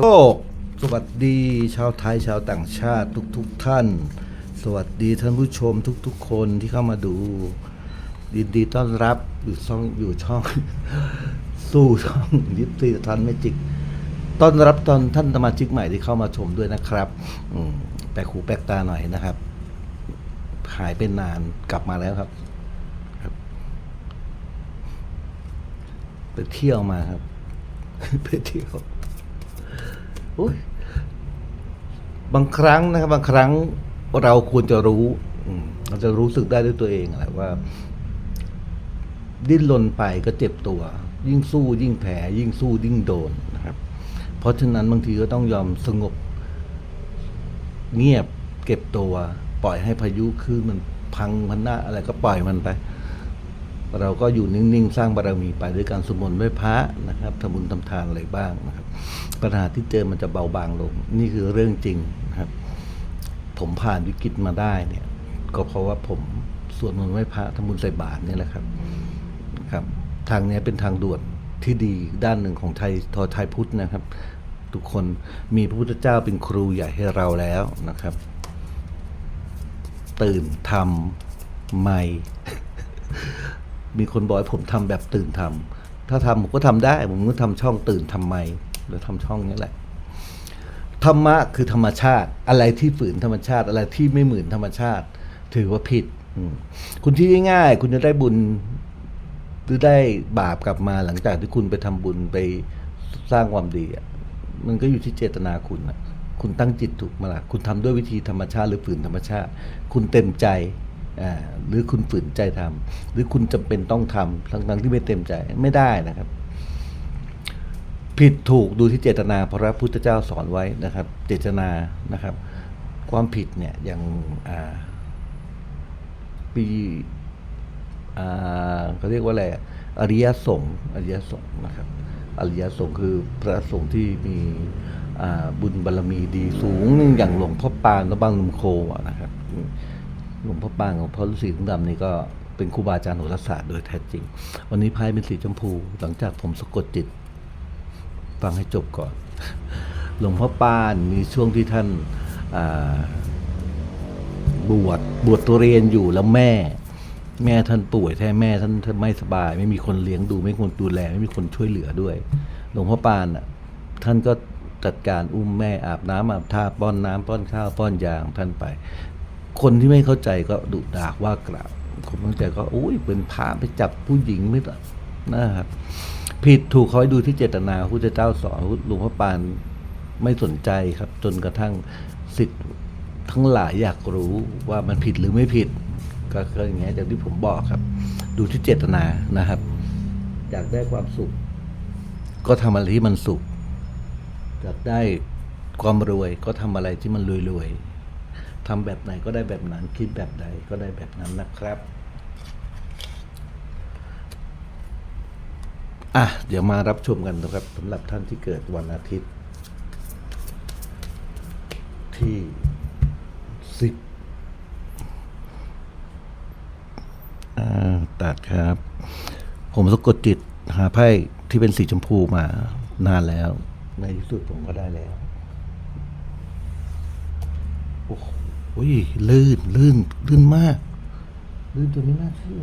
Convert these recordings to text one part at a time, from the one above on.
โลกสวัสดีชาวไทยชาวต่างชาติทุกๆทท่าน สวัสดีท่านผู้ชมทุกๆ คนที่เข้ามาดูยินดีต้อนรับอยู่ช่องอยู่ช่อง สู้ช่องยิปซีทันเมจิกต้อนรับตอนท่านสมาชิกใหม่ที่เข้ามาชมด้วยนะครับ อืมแปลกหูแปลกตาหน่อยนะครับ หายไปนานกลับมาแล้วครับครับ ไปเที่ยวมาครับ ไปเที่ยว บางครั้งนะครับ บางครั้งเราควรจะรู้เราจะรู้สึกได้ด้วยตัวเองแหละว่า ดิ้นรนไปก็เจ็บตัว ยิ่งสู้ ยิ่งแผลยิ่งสู้ยิ่งโดนนะครับ เพราะฉะนั้นบางทีก็ต้องยอมสงบ เงียบเก็บตัว ปล่อยให้พายุคลื่นมันพังพันหน้าอะไรก็ปล่อยมันไป เราก็อยู่นิ่งๆ สร้างบารมีไปด้วยการสวดมนต์ไว้พระนะครับทำบุญทำทานอะไรบ้างนะครับ ปัญหาที่เจอมันจะเบาบางลง นี่คือเรื่องจริงนะครับ ผมผ่านวิกฤตมาได้เนี่ย ก็เพราะว่าผมสวดมนต์ไหว้พระทำบุญใส่บาตรนี่แหละครับครับ ทางนี้เป็นทางด่วนที่ดีด้านหนึ่งของไทยทอไทยพุทธนะครับ ทุกคนมีพระพุทธเจ้าเป็นครูใหญ่ให้เราแล้วนะครับ ตื่นทำใหม่ มีคนบอกให้ผมทำแบบตื่นทำถ้าทำผมก็ทำได้ ผมก็ทำช่องตื่นทำไม่ แล้วทำช่องนี้แหละธรรมะคือธรรมชาติ อะไรที่ฝืนธรรมชาติ อะไรที่ไม่เหมือนธรรมชาติ ถือว่าผิดคุณที่ง่ายๆคุณจะได้บุญหรือได้บาปกลับมาหลังจากที่คุณไปทำบุญไปสร้างความดีอะมันก็อยู่ที่เจตนาคุณอะคุณตั้งจิตถูกมาละคุณทำด้วยวิธีธรรมชาติหรือฝืนธรรมชาติ คุณเต็มใจอ่าหรือคุณฝืนใจทำหรือคุณจำเป็นต้องทำทั้งๆที่ไม่เต็มใจไม่ได้นะครับ ผิดถูกดูที่เจตนาพระพุทธเจ้าสอนไว้นะครับ เจตนานะครับ ความผิดเนี่ยอย่างอ่าปีอ่าเขาเรียกว่าอะไรอริยสงฆ์อริยสงฆ์นะครับ อริยสงฆ์คือพระสงฆ์ที่มีอ่าบุญบารรมีดีสูงอย่างหลวงพ่อปานและบางลุมโคนะครับหลวงพ่อปานของพ่อฤาษีถุงดำนี่ก็เป็นครูบาอาจารย์โหราศาสตร์โดยแท้จริง วันนี้พายเป็นสีชมพู หลังจากผมสะกดจิต ฟังให้จบก่อน หลวงพ่อปานมีช่วงที่ท่านาบวชบวชตัวเรียนอยู่แล้วแม่ แม่ท่านป่วยแท้แม่ท่านไม่สบาย ไม่มีคนเลี้ยงดู ไม่มีคนดูแล ไม่มีคนช่วยเหลือด้วย หลวงพ่อปานอะท่านก็จัดการอุ้มแม่อาบน้ำอาบท่าป้อนน้ำป้อนข้าวป้อนยางท่านไป คนที่ไม่เข้าใจก็ดุดาว่ากล่าวคนไม่เข้าใจก็อุ้ยเป็นพระไปจับผู้หญิงไม่ต้องนะครับ ผิดถูกเขาให้ดูที่เจตนาพระพุทธเจ้าสอนหลวงพ่อปานไม่สนใจครับ จนกระทั่งสิทธิ์ทั้งหลายอยากรู้ว่ามันผิดหรือไม่ผิด ก็ก็อย่างเงี้ยอย่างที่ผมบอกครับ ดูที่เจตนานะครับ อยากได้ความสุข ก็ทำอะไรที่มันสุข อยากได้ความรวยก็ทำอะไรที่มันรวยๆทำแบบไหนก็ได้แบบนั้นคิดแบบใดก็ได้แบบนั้นนะครับ อะ เดี๋ยวมารับชมกันนะครับสำหรับท่านที่เกิดวันอาทิตย์ ที่สิบตัดครับ ผมสะกดจิตหาไพ่ที่เป็นสีชมพูมานานแล้ว ในที่สุดผมก็ได้แล้ว โอ้โหลื่น ลื่น ลื่นมาก ลื่นจนไม่น่าเชื่อ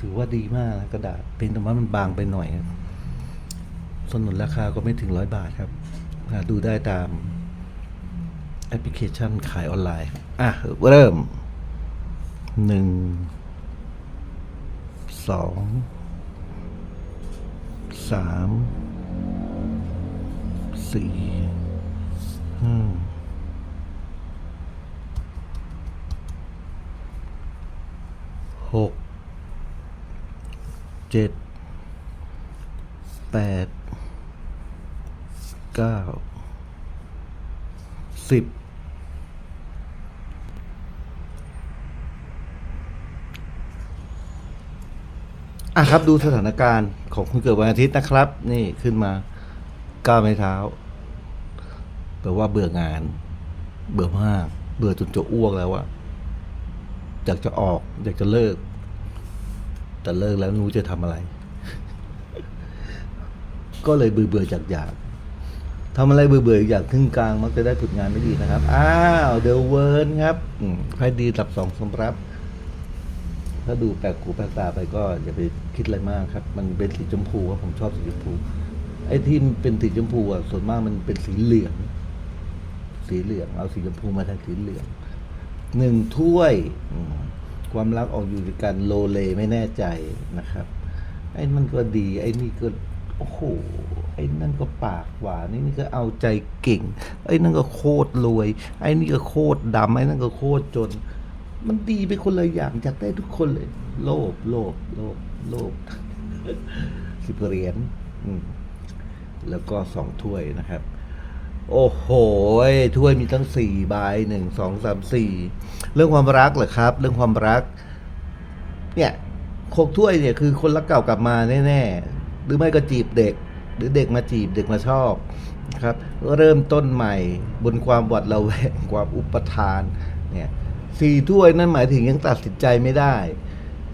ถือว่าดีมากนะกระดาษเป็นแต่ว่ามันบางไปหน่อยสนุนราคาก็ไม่ถึงร้อยบาทครับหาดูได้ตามแอปพลิเคชันขายออนไลน์ อะ เริ่มหนึ่งสองสามสี่ห้าหก เจ็ดแปดเก้าสิบอะครับดูสถานการณ์ของคุณเกิดวันอาทิตย์นะครับ นี่ขึ้นมาก้าวไม้เท้าแปลว่าเบื่องาน เบื่อมาก เบื่อจนจะอ้วกแล้วอะอยากจะออก อยากจะเลิก แต่เลิกแล้วไม่รู้จะทำอะไร ก็เลยเบื่อเบื่อจากอยากทำอะไรเบื่อเบื่ออยากขึ้นกลางมักจะได้ผลงานไม่ดีนะครับ อ้าวเดลเวิร์นครับอืมไพ่ดีตับสองสำรับ ถ้าดูแปลกหูแปลกตาไปก็อย่าไปคิดอะไรมากครับ มันเป็นสีชมพูครับผมชอบสีชมพู ไอ้ที่เป็นสีชมพูอะส่วนมากมันเป็นสีเหลือง สีเหลือง เอาสีชมพูมาแทนสีเหลืองหนึ่งถ้วยอื ความรักออกอยู่ในการโลเลไม่แน่ใจนะครับ ไอ้มันก็ดี ไอ้นี่ก็โอ้โหไอ้นั่นก็ปากหวานไอ้นี่ก็เอาใจเก่ง ไอ้นั่นก็โคตรรวย ไอ้นี่ก็โคตรดำไอ้นั่นก็โคตรจน มันดีไปคนละอย่างอยากได้ทุกคนเลย โลภโลภโลภโลภสิบเหรียญอืมแล้วก็สองถ้วยนะครับ โอ้โหถ้วยมีตั้งสี่ใบหนึ่งสองสามสี่เรื่องความรักเหรอครับ เรื่องความรัก เนี่ยโคกถ้วยเนี่ยคือคนรักเก่ากลับมาแน่ๆ หรือไม่ก็จีบเด็ก หรือเด็กมาจีบเด็กมาชอบครับ เริ่มต้นใหม่บนความหวัดระแวงความอุปทานเนี่ยสี่ถ้วยนั่นหมายถึงยังตัดสินใจไม่ได้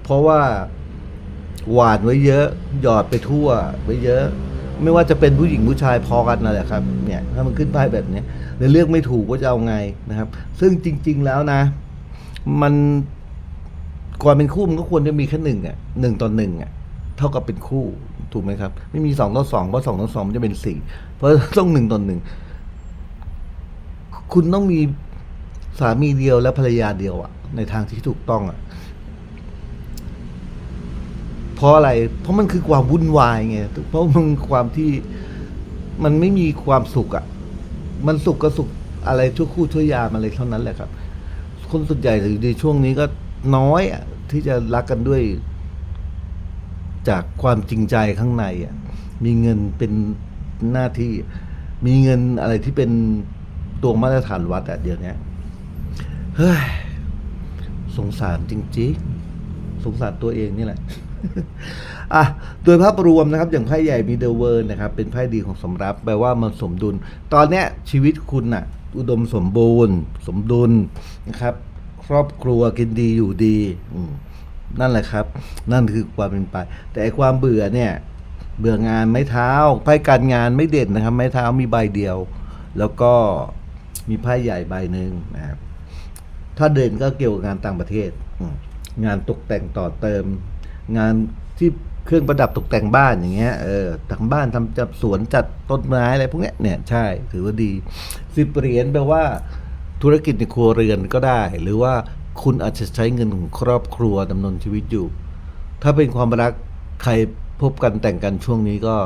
เพราะว่าหวานไว้เยอะ หยอดไปทั่วไว้เยอะ ไม่ว่าจะเป็นผู้หญิงผู้ชายพอกันนั่นแหละครับเนี่ยถ้ามันขึ้นไพ่แบบนี้ยแล้วเลือกไม่ถูกว่าจะเอาไงนะครับ ซึ่งจริง ๆแล้วนะ มันความเป็นคู่มันก็ควรจะมีแค่หนึ่งอะหนึ่งต่อหนึ่งอะเท่ากับเป็นคู่ถูกไหมครับ ไม่มีสองต่อสองเพราะสองต่อสองมันจะเป็นสี่เพราะต้องหนึ่งต่อหนึ่งคุณต้องมีสามีเดียวและภรรยาเดียวอะในทางที่ถูกต้องอะ ราะอะไร เพราะมันคือความวุ่นวายไงเพราะมันความที่มันไม่มีความสุขอะ่ะ มันสุขก็สุขอะไรชั่วคู่ชั่วยามอะไรเท่านั้นแหละครับ คนส่วนใหญ่ในช่วงนี้ก็น้อยอะที่จะรักกันด้วย จากความจริงใจข้างในอะ มีเงินเป็นหน้าที่ มีเงินอะไรที่เป็นตัวมาตรฐานวัดอะเดี๋ยวนี้เฮ้ยสงสารจริงๆสงสารตัวเองนี่แหละ อะโดยภาพรวมนะครับอย่างไพ่ใหญ่มีเดอะเวิร์นะครับเป็นไพ่ดีของสำรับแปลว่ามันสมดุล ตอนเนี้ยชีวิตคุณน่ะ อุดมสมบูรณ์ สมดุลนะครับ ครอบครัวกินดีอยู่ดีอืมนั่นแหละครับ นั่นคือความเป็นไป แต่ไอ้ความเบื่อเนี่ย เบื่องานไม้เท้าไพ่การงานไม่เด่นนะครับ ไม้เท้ามีใบเดียว แล้วก็มีไพ่ใหญ่ใบหนึ่งนะครับถ้าเด่นก็เกี่ยวกับงานต่างประเทศอืมงานตกแต่งต่อเติม งานที่เครื่องประดับตกแต่งบ้านอย่างเงี้ยเออทำบ้านทำจับสวนจัดต้นไม้อะไรพวกเนี้ยเนี่ยใช่ถือว่าดีสิบเหรียญแปลว่า ธุรกิจในครัวเรือนก็ได้ หรือว่าคุณอาจจะใช้เงินของครอบครัวดำเนินชีวิตอยู่ ถ้าเป็นความรักใครพบกันแต่งกันช่วงนี้ก็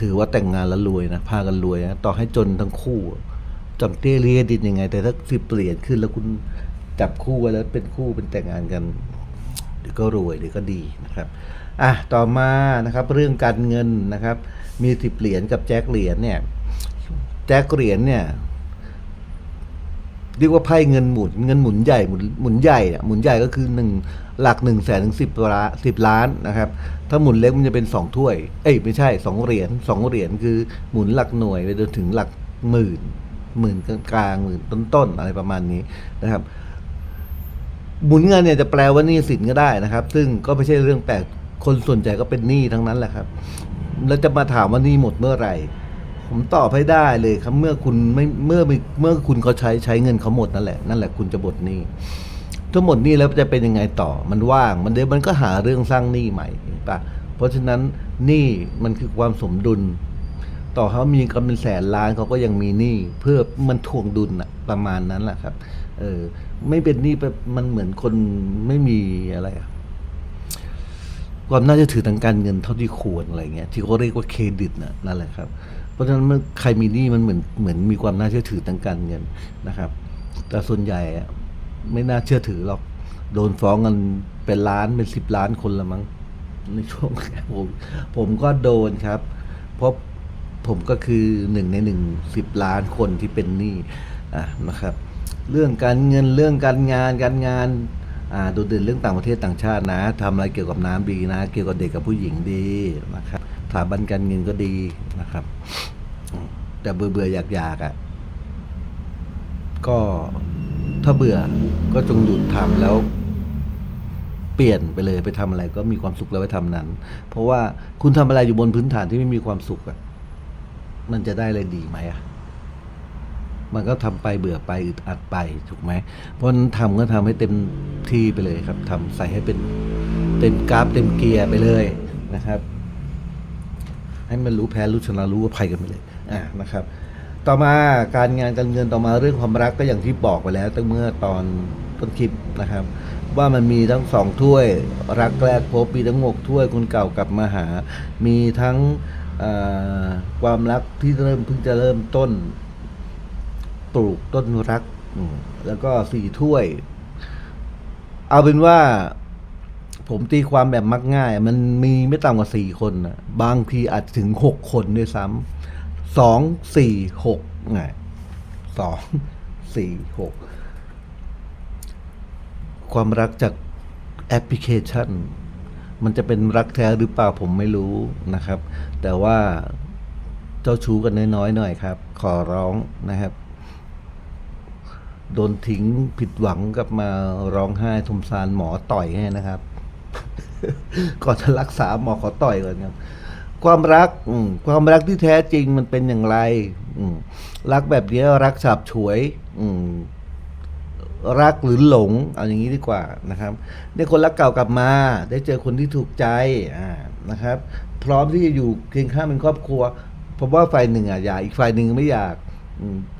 ถือว่าแต่งงานแล้วรวยนะพากันรวยนะต่อให้จนทั้งคู่จำเตี้ยเรียดินยังไง แต่ถ้าสิเปลี่ยนขึ้นแล้วคุณจับคู่ไว้แล้วเป็นคู่เป็นแต่งงานกัน เดี๋ยวก็รวยเดี๋ยวก็ดีนะครับอะต่อมานะครับเรื่องการเงินนะครับมีสิบเหรียญกับแจ็คเหรียญเนี่ยแจ็คเหรียญเนี่ยเรียกว่าไพ่เงินหมุนเงินหมุนใหญ่หมุนหมุนใหญ่อะหมุนใหญ่ก็คือหนึ่งหลักหนึ่งแสนถึงสิบล้านสิบล้านนะครับ ถ้าหมุนเล็กมันจะเป็นสองถ้วย เอ้ยไม่ใช่สองเหรียญสองเหรียญคือหมุนหลักหน่วยไปจนถึงหลักหมื่นหมื่นกลางหมื่นต้นๆอะไรประมาณนี้นะครับ หมุนเงินเนี่ยจะแปลว่าหนี้สินก็ได้นะครับ ซึ่งก็ไม่ใช่เรื่องแปลกคนส่วนใหญ่ก็เป็นหนี้ทั้งนั้นแหละครับ แล้วจะมาถามว่าหนี้หมดเมื่อไหร่ ผมตอบให้ได้เลยครับเมื่อคุณไม่เมื่อเมื่อคุณเขาใช้ใช้เงินเขาหมดนั่นแหละนั่นแหละคุณจะหมดหนี้ถ้าหมดหนี้แล้วจะเป็นยังไงต่อมันว่าง มันเดี๋ยวมันก็หาเรื่องสร้างหนี้ใหม่ไปะเพราะฉะนั้นหนี้มันคือความสมดุล ต่อเขามีกันเป็นแสนล้านเขาก็ยังมีหนี้เพื่อมันทวงดุลอะประมาณนั้นแหละครับ เออ ไม่เป็นหนี้ไปมันเหมือนคนไม่มีอะไรอะความน่าจะถือทางการเงินเท่าที่ควรอะไรเงี้ยที่เขาเรียกว่าเครดิตนะนั่นแหละครับ เพราะฉะนั้นเมื่อใครมีหนี้มันเหมือนเหมือนมีความน่าเชื่อถือทางการเงินนะครับ แต่ส่วนใหญ่ไม่น่าเชื่อถือหรอกโดนฟ้องกันเป็นล้านเป็นสิบล้านคนละมั้งในช่วงผมผมก็โดนครับ เพราะผมก็คือหนึ่งในหนึ่งสิบล้านคนที่เป็นหนี้อะนะครับ เรื่องการเงินเรื่องการงานการงานอ่าโดดเด่นเรื่องต่างประเทศต่างชาตินะทำอะไรเกี่ยวกับน้ำดีนะ เกี่ยวกับเด็กกับผู้หญิงดีนะครับสถาบันการเงินก็ดีนะครับ แต่เบื่อเบื่ออยากอยากๆอะก็ถ้าเบื่อก็จงหยุดทำแล้ว เปลี่ยนไปเลยไปทำอะไรก็มีความสุขแล้วไปทำนั้น เพราะว่าคุณทำอะไรอยู่บนพื้นฐานที่ไม่มีความสุขอะมันจะได้อะไรดีไหมอะ มันก็ทำไปเบื่อไปอึดอัดไปถูกไหมเพราะนั้นทำก็ทำให้เต็มที่ไปเลยครับทำใส่ให้เป็นเต็มกราฟเต็มเกียร์ไปเลยนะครับ ให้มันรู้แพ้รู้ชนะรู้ว่าภัยกันไปเลยอ่านะครับ ต่อมาการงานการเงินต่อมาเรื่องความรักก็อย่างที่บอกไปแล้วตั้งเมื่อตอนต้นคลิปนะครับ ว่ามันมีทั้งสองถ้วย รักแรกพบมีทั้งหกถ้วยคนเก่ากลับมาหา มีทั้งความรักที่เริ่มเพิ่งจะเริ่มต้น ปลูกต้นรักแล้วก็สี่ถ้วย เอาเป็นว่า ผมตีความแบบมักง่าย มันมีไม่ต่ำกว่าสี่คนนะบางทีอาจถึงหกคนด้วยซ้ำสองสี่หกไงสองสี่หกความรักจากแอปพลิเคชัน มันจะเป็นรักแท้หรือเปล่าผมไม่รู้นะครับ แต่ว่าเจ้าชู้กันน้อยๆหน่อยครับ ขอร้องนะครับ โดนทิ้งผิดหวังกลับมาร้องไห้ทมสารหมอต่อยให้นะครับ ก่อนจะรักษาหมอขอต่อยก่อนครับความรักอืความรักที่แท้จริงมันเป็นอย่างไรอืรักแบบนี้รักฉาบฉวยอืรักหรือหลง เอาอย่างนี้ดีกว่านะครับ ได้คนรักเก่ากลับมา ได้เจอคนที่ถูกใจอนะครับ พร้อมที่จะอยู่เคียงข้างเป็นครอบครัวผมว่าฝ่ายหนึ่งอะอยากอีกฝ่ายหนึ่งไม่อยาก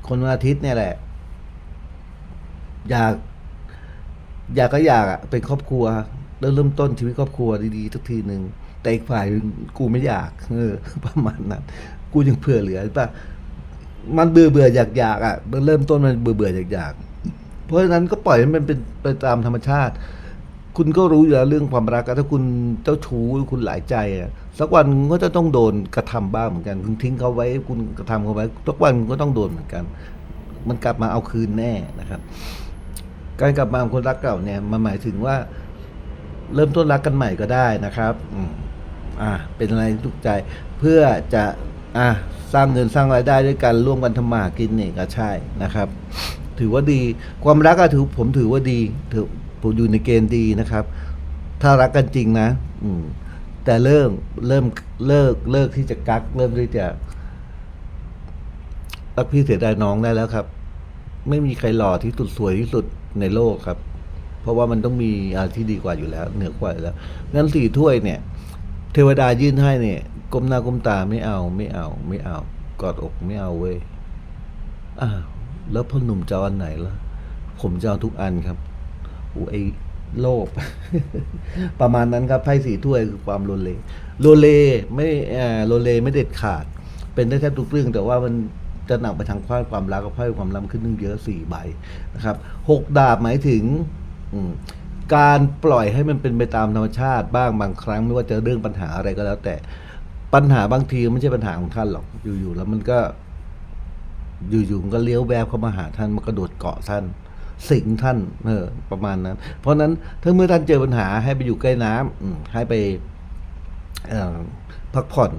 คนวันอาทิตย์เนี่ยแหละ อยาก อยากก็อยากอะเป็นครอบครัวเริ่มเริ่มต้นชีวิตครอบครัวดีๆสักทีหนึ่งแต่อีกฝ่ายกูไม่อยากเออประมาณนั้นกูยังเผื่อเหลือป่ะมันเบื่อเบื่ออยากอยากๆอะมันเริ่มต้นมันเบื่อเบื่ออยากอยากๆเพราะฉะนั้นก็ปล่อยให้มันเป็นไปตามธรรมชาติ คุณก็รู้อยู่แล้วเรื่องความรักถ้าคุณเจ้าชู้คุณหลายใจอะสักวันก็จะต้องโดนกระทำบ้างเหมือนกัน คุณทิ้งเขาไว้ คุณกระทำเขาไว้สักวันก็ต้องโดนเหมือนกัน มันกลับมาเอาคืนแน่นะครับ การกลับมาของคนรักเก่าเนี่ยมันหมายถึงว่า เริ่มต้นรักกันใหม่ก็ได้นะครับอืมอ่า เป็นอะไรที่ถูกใจ เพื่อจะอ่าสร้างเงินสร้างรายได้ด้วยกันร่วมกันทำมาหากินเนี่ยก็ใช่นะครับ ถือว่าดีความรักก็ถือผมถือว่าดีถือผมอยู่ในเกณฑ์ดีนะครับ ถ้ารักกันจริงนะ อืมแต่เริ่มเริ่มเลิกเลิกที่จะกัก เริ่มที่จะรักพี่เสียดายน้องได้แล้วครับ ไม่มีใครหล่อที่สุดสวยที่สุดในโลกครับ เพราะว่ามันต้องมีอะไรที่ดีกว่าอยู่แล้ว เหนือกว่าอยู่แล้วงั้นสี่ถ้วยเนี่ย เทวดายื่นให้เนี่ยก้มหน้าก้มตาไม่เอาไม่เอา ไม่เอา กอดอกไม่เอาเว้ยอ้าวแล้วพ่อหนุ่มจะอาอันไหนล่ะ ผมจะเอาทุกอันครับโอ้ไอโลภประมาณนั้นครับไพ่สี่ถ้วยคือความโลเลโลเลไม่เออโลเลไม่เด็ดขาด เป็นได้แทบทุกเรื่องแต่ว่ามัน จะหนักไปทางควาความรักกับไพ่ความรักขึ้นนึงเยอะสี่ใบนะครับหกดาบหมายถึงการปล่อยให้มันเป็นไปตามธรรมชาติบ้างบางครั้ง ไม่ว่าจะเรื่องปัญหาอะไรก็แล้วแต่ปัญหาบางทีไม่ใช่ปัญหาของท่านหรอกอยู่ๆแล้วมันก็ อยู่ๆมันก็เลี้ยวแวบเข้ามาหาท่านมันก็โดดเกาะท่าน สิงท่านเออประมาณนั้น เพราะนั้นถ้าเมื่อท่านเจอปัญหาให้ไปอยู่ใกล้น้ำอืมให้ไปพักผ่อน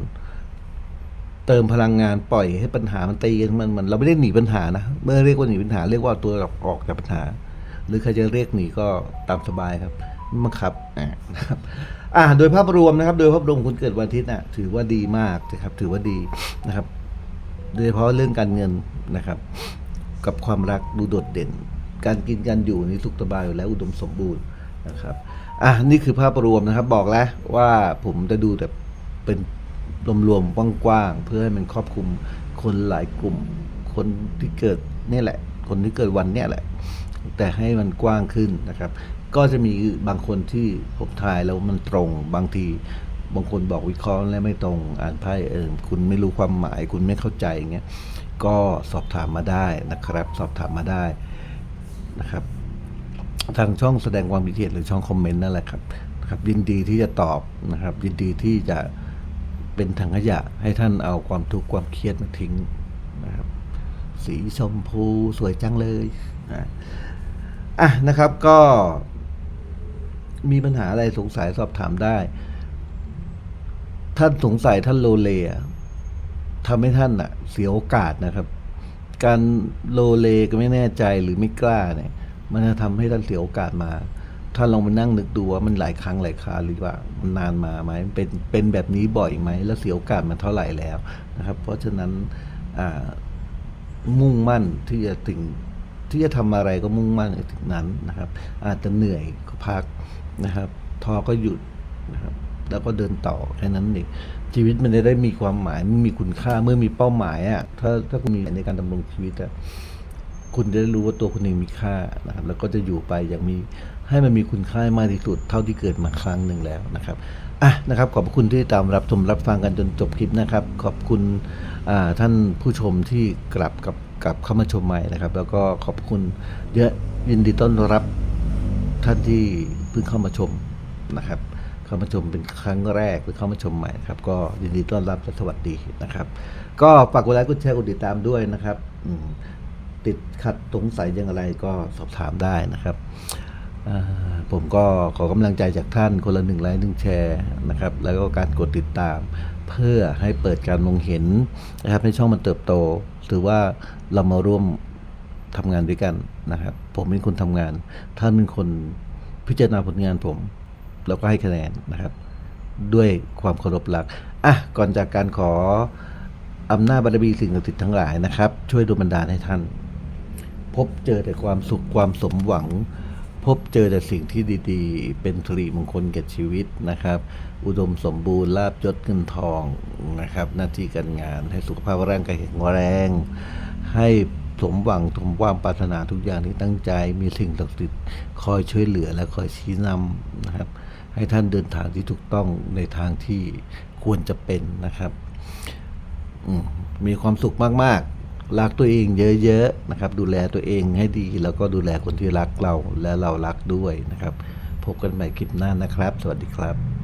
เติมพลังงานปล่อยให้ปัญหามันตีกันมันมันเราไม่ได้หนีปัญหานะเมื่อเรียกว่าหนีปัญหา เรียกว่าตัวเรออกจากปัญหา หรือใครจะเรียกหนีก็ตามสบายครับไม่บังคับอ่านะครับอ่าโดยภาพรวมนะครับ โดยภาพรวมคนเกิดวันอาทิตย์น่ะถือว่าดีมากนะครับ ถือว่าดีนะครับ โดยเฉพาะเรื่องการเงินนะครับ กับความรักดูโดดเด่น การกินการอยู่นี่สุขสบายอยู่แล้วอุดมสมบูรณ์นะครับอะนี่คือภาพรวมนะครับ บอกแล้วว่าผมจะดูแต่เป็น รวมๆกว้างๆเพื่อให้มันครอบคลุมคนหลายกลุ่ม คนที่เกิดนี่แหละ คนที่เกิดวันเนี่ยแหละ แต่ให้มันกว้างขึ้นนะครับ ก็จะมีบางคนที่ผมทายแล้วมันตรงบางทีบางคนบอกวิเคราะห์แล้วไม่ตรงอ่านไพ่เออคุณไม่รู้ความหมาย คุณไม่เข้าใจอย่างเงี้ยก็สอบถามมาได้นะครับ สอบถามมาได้นะครับ ทางช่องแสดงความคิดเห็นหรือช่องคอมเมนต์นั่นแหละครับนะครับ ยินดีที่จะตอบนะครับ ยินดีที่จะ เป็นถังขยะให้ท่านเอาความทุกข์ความเครียดมาทิ้งนะครับ สีชมพูสวยจังเลยอะอะนะครับก็ มีปัญหาอะไรสงสัยสอบถามได้ ท่านสงสัยท่านโลเลทำให้ท่านอะเสียโอกาสนะครับ การโลเลก็ไม่แน่ใจหรือไม่กล้าเนี่ย มันจะทำให้ท่านเสียโอกาสมา ถ้าลองไปนั่งนึกดูว่ามันหลายครั้งหลายคราหรือว่ามันนานมาไหมเป็นเป็นแบบนี้บ่อยไหมแล้วเสียโอกาสมันเท่าไหร่แล้วนะครับ เพราะฉะนั้นมุ่งมั่นที่จะถึงที่จะทำอะไรก็มุ่งมั่นถึงนั้นนะครับ อาจจะเหนื่อยก็พักนะครับท้อก็หยุดนะครับแล้วก็เดินต่อแค่นั้นเองชีวิตมันจะได้มีความหมายมันมีคุณค่าเมื่อมีเป้าหมายอะ่ะถ้าถ้าคุณมีในการดำรงชีวิตอะคุณจะได้รู้ว่าตัวคุณเองมีค่านะครับ แล้วก็จะอยู่ไปอย่างมี ให้มันมีคุณค่ามากที่สุดเท่าที่เกิดมาครั้งหนึ่งแล้วนะครับอะนะครับขอบคุณที่ตามรับชมรับฟังกันจนจบคลิปนะครับ ขอบคุณท่านผู้ชมที่กลับกับกลับเข้ามาชมใหม่นะครับ แล้วก็ขอบคุณเยอะยินดีต้อนรับท่านที่เพิ่งเข้ามาชมนะครับ เข้ามาชมเป็นครั้งแรกหรือเข้ามาชมใหม่ครับ ก็ยินดีต้อนรับและสวัสดีนะครับ ก็ฝากกดไลค์กดแชร์กดติดตามด้วยนะครับติดขัดสงสัยอย่างไรก็สอบถามได้นะครับ ผมก็ขอกำลังใจจากท่านคนละหนึ่งไลค์หนึ่งแชร์นะครับ แล้วก็การกดติดตาม เพื่อให้เปิดการมองเห็นนะครับให้ช่องมันเติบโตหรือว่าเรามาร่วมทำงานด้วยกันนะครับ ผมเป็นคนทำงาน ท่านเป็นคนพิจารณาผลงานผม แล้วก็ให้คะแนนนะครับ ด้วยความเคารพรักอะก่อนจากการขออำนาจบารมีสิ่งศักดิ์สิทธิ์ทั้งหลายนะครับ ช่วยดลบันดาลให้ท่าน พบเจอแต่ความสุขความสมหวัง พบเจอแต่สิ่งที่ดีๆ เป็นสิริมงคลแก่ชีวิตนะครับ อุดมสมบูรณ์ลาบยศเงินทองนะครับ หน้าที่การงานให้สุขภาพร่างกายแข็งแรง ให้สมหวังสมความปรารถนาทุกอย่างที่ตั้งใจ มีสิ่งศักดิ์สิทธิ์คอยช่วยเหลือและคอยชี้นำนะครับ ให้ท่านเดินทางที่ถูกต้องในทางที่ควรจะเป็นนะครับมมีความสุขมากๆ รักตัวเองเยอะๆนะครับ ดูแลตัวเองให้ดี แล้วก็ดูแลคนที่รักเราและเรารักด้วยนะครับ พบกันใหม่คลิปหน้านะครับ สวัสดีครับ